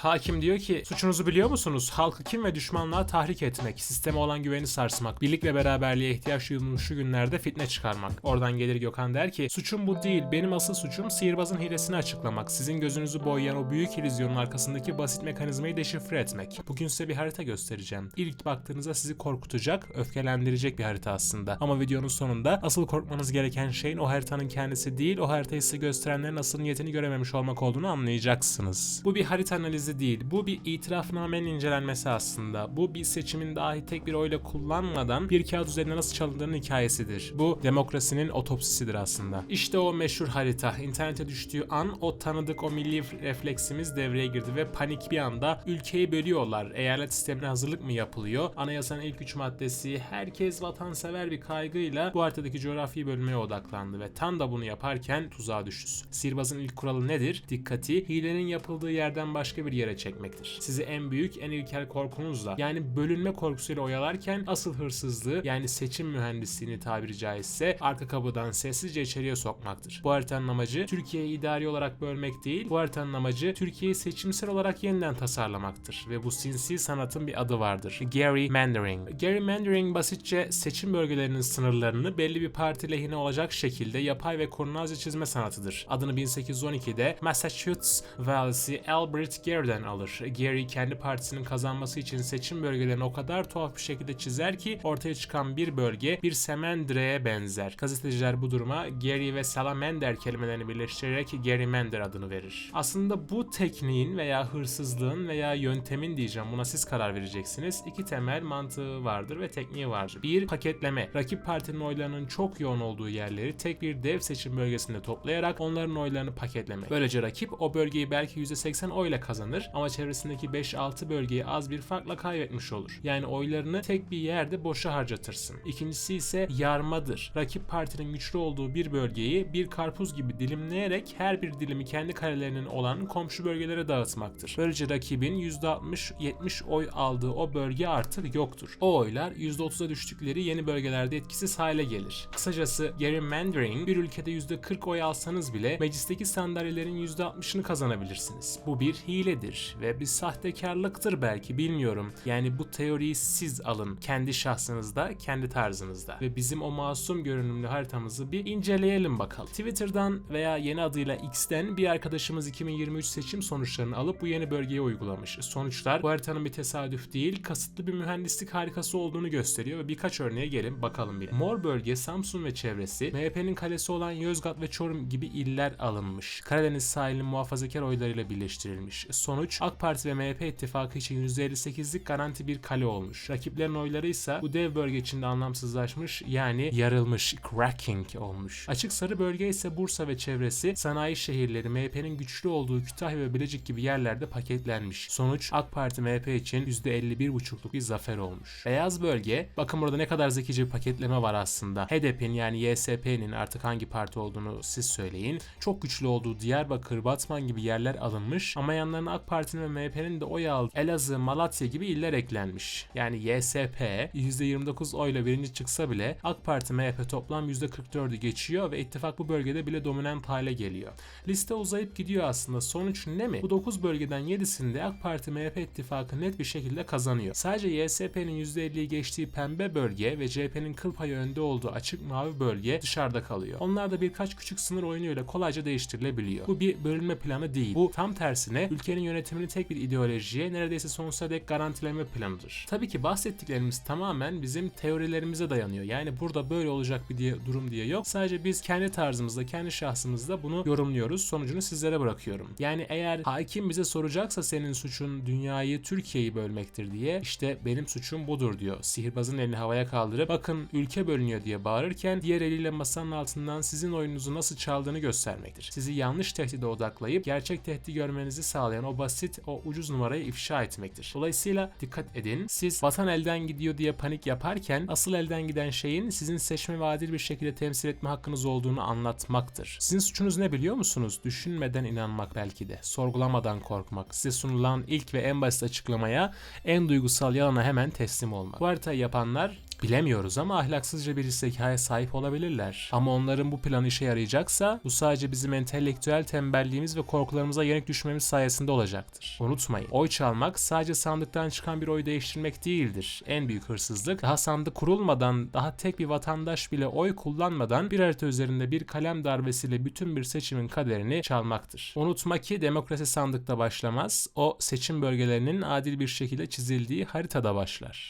Hakim diyor ki suçunuzu biliyor musunuz? Halkı kim ve düşmanlığa tahrik etmek, sisteme olan güveni sarsmak, birlik ve beraberliğe ihtiyaç duyulmuş şu günlerde fitne çıkarmak. Oradan gelir Gökhan der ki suçum bu değil. Benim asıl suçum sihirbazın hilesini açıklamak. Sizin gözünüzü boyayan o büyük illüzyonun arkasındaki basit mekanizmayı deşifre etmek. Bugün size bir harita göstereceğim. İlk baktığınızda sizi korkutacak, öfkelendirecek bir harita aslında. Ama videonun sonunda asıl korkmanız gereken şeyin o haritanın kendisi değil, o haritayı size gösterenlerin asıl niyetini görememiş olmak olduğunu anlayacaksınız. Bu bir harita analizi değil, bu bir itirafnamenin incelenmesi aslında. Bu bir seçimin dahi tek bir oyla kullanmadan bir kağıt üzerine nasıl çalındığının hikayesidir. Bu demokrasinin otopsisidir aslında. İşte o meşhur harita. İnternete düştüğü an o tanıdık o milli refleksimiz devreye girdi ve panik bir anda ülkeyi bölüyorlar. Eyalet sistemine hazırlık mı yapılıyor? Anayasanın ilk üç maddesi herkes vatansever bir kaygıyla bu haritadaki coğrafi bölmeye odaklandı ve tam da bunu yaparken tuzağa düştü. Sihirbazın ilk kuralı nedir? Dikkati hilenin yapıldığı yerden başka bir yere çekmektir. Sizi en büyük, en ilkel korkunuzla yani bölünme korkusuyla oyalarken asıl hırsızlığı yani seçim mühendisliğini tabiri caizse arka kapıdan sessizce içeriye sokmaktır. Bu haritanın amacı Türkiye'yi idari olarak bölmek değil, bu haritanın amacı Türkiye'yi seçimsel olarak yeniden tasarlamaktır ve bu sinsi sanatın bir adı vardır. Gerrymandering. Gerrymandering basitçe seçim bölgelerinin sınırlarını belli bir parti lehine olacak şekilde yapay ve kurnazca çizme sanatıdır. Adını 1812'de Massachusetts valisi Albert Gary'den alır. Gary kendi partisinin kazanması için seçim bölgelerini o kadar tuhaf bir şekilde çizer ki ortaya çıkan bir bölge bir semendireye benzer. Gazeteciler bu duruma Gary ve salamander kelimelerini birleştirerek gerrymander adını verir. Aslında bu tekniğin veya hırsızlığın veya yöntemin diyeceğim buna siz karar vereceksiniz. İki temel mantığı vardır ve tekniği vardır. Bir paketleme. Rakip partinin oylarının çok yoğun olduğu yerleri tek bir dev seçim bölgesinde toplayarak onların oylarını paketlemek. Böylece rakip o bölgeyi belki %80 oyla kazanır ama çevresindeki 5-6 bölgeyi az bir farkla kaybetmiş olur. Yani oylarını tek bir yerde boşa harcatırsın. İkincisi ise yarmadır. Rakip partinin güçlü olduğu bir bölgeyi bir karpuz gibi dilimleyerek her bir dilimi kendi karelerinin olan komşu bölgelere dağıtmaktır. Böylece rakibin %60-70 oy aldığı o bölge artık yoktur. O oylar %30'a düştükleri yeni bölgelerde etkisiz hale gelir. Kısacası gerrymandering bir ülkede %40 oy alsanız bile meclisteki sandalyelerin %60'ını kazanabilirsiniz. Bu bir hiledir ve bir sahtekarlıktır belki bilmiyorum. Yani bu teoriyi siz alın kendi şahsınızda, kendi tarzınızda ve bizim o masum görünümlü haritamızı bir inceleyelim bakalım. Twitter'dan veya yeni adıyla X'ten bir arkadaşımız 2023 seçim sonuçlarını alıp bu yeni bölgeye uygulamış. Sonuçlar bu haritanın bir tesadüf değil, kasıtlı bir mühendislik harikası olduğunu gösteriyor ve birkaç örneğe gelin bakalım bir. Mor bölge Samsun ve çevresi, MHP'nin kalesi olan Yozgat ve Çorum gibi iller alınmış. Karadeniz sahilinin muhafazakar oylarıyla birleştirilmiş. Sonuç AK Parti ve MHP ittifakı için %58'lik garanti bir kale olmuş. Rakiplerin oyları ise bu dev bölge içinde anlamsızlaşmış yani yarılmış, cracking olmuş. Açık sarı bölge ise Bursa ve çevresi sanayi şehirleri MHP'nin güçlü olduğu Kütahya ve Bilecik gibi yerlerde paketlenmiş. Sonuç AK Parti MHP için %51,5'luk bir zafer olmuş. Beyaz bölge, bakın burada ne kadar zekice bir paketleme var aslında. HDP'nin yani YSP'nin artık hangi parti olduğunu siz söyleyin. Çok güçlü olduğu Diyarbakır, Batman gibi yerler alınmış ama yanlarına AK Parti'nin ve MHP'nin de oy aldığı Elazığ, Malatya gibi iller eklenmiş. Yani YSP %29 oyla birinci çıksa bile AK Parti MHP toplam %44'ü geçiyor ve ittifak bu bölgede bile dominant hale geliyor. Liste uzayıp gidiyor aslında. Sonuç ne mi? Bu 9 bölgeden 7'sinde AK Parti MHP ittifakı net bir şekilde kazanıyor. Sadece YSP'nin %50'yi geçtiği pembe bölge ve CHP'nin kıl payı önde olduğu açık mavi bölge dışarıda kalıyor. Onlar da birkaç küçük sınır oyunuyla kolayca değiştirilebiliyor. Bu bir bölünme planı değil. Bu tam tersine ülkenin yönetimini tek bir ideolojiye neredeyse sonsuza dek garantileme planıdır. Tabii ki bahsettiklerimiz tamamen bizim teorilerimize dayanıyor. Yani burada böyle olacak bir diye, durum diye yok. Sadece biz kendi tarzımızda, kendi şahsımızda bunu yorumluyoruz. Sonucunu sizlere bırakıyorum. Yani eğer hakim bize soracaksa senin suçun dünyayı, Türkiye'yi bölmektir diye işte benim suçum budur diyor. Sihirbazın elini havaya kaldırıp bakın ülke bölünüyor diye bağırırken diğer eliyle masanın altından sizin oyununuzu nasıl çaldığını göstermektir. Sizi yanlış tehdide odaklayıp gerçek tehdidi görmenizi sağlayan o basit, o ucuz numarayı ifşa etmektir. Dolayısıyla dikkat edin. Siz vatan elden gidiyor diye panik yaparken asıl elden giden şeyin sizin seçme ve adil bir şekilde temsil etme hakkınız olduğunu anlatmaktır. Sizin suçunuz ne biliyor musunuz? Düşünmeden inanmak belki de. Sorgulamadan korkmak. Size sunulan ilk ve en basit açıklamaya, en duygusal yalana hemen teslim olmak. Bu haritayı yapanlar Bilemiyoruz ama ahlaksızca bir zekaya sahip olabilirler. Ama onların bu planı işe yarayacaksa bu sadece bizim entelektüel tembelliğimiz ve korkularımıza yenik düşmemiz sayesinde olacaktır. Unutmayın, oy çalmak sadece sandıktan çıkan bir oy değiştirmek değildir. En büyük hırsızlık daha sandık kurulmadan, daha tek bir vatandaş bile oy kullanmadan bir harita üzerinde bir kalem darbesiyle bütün bir seçimin kaderini çalmaktır. Unutma ki demokrasi sandıkta başlamaz, o seçim bölgelerinin adil bir şekilde çizildiği haritada başlar.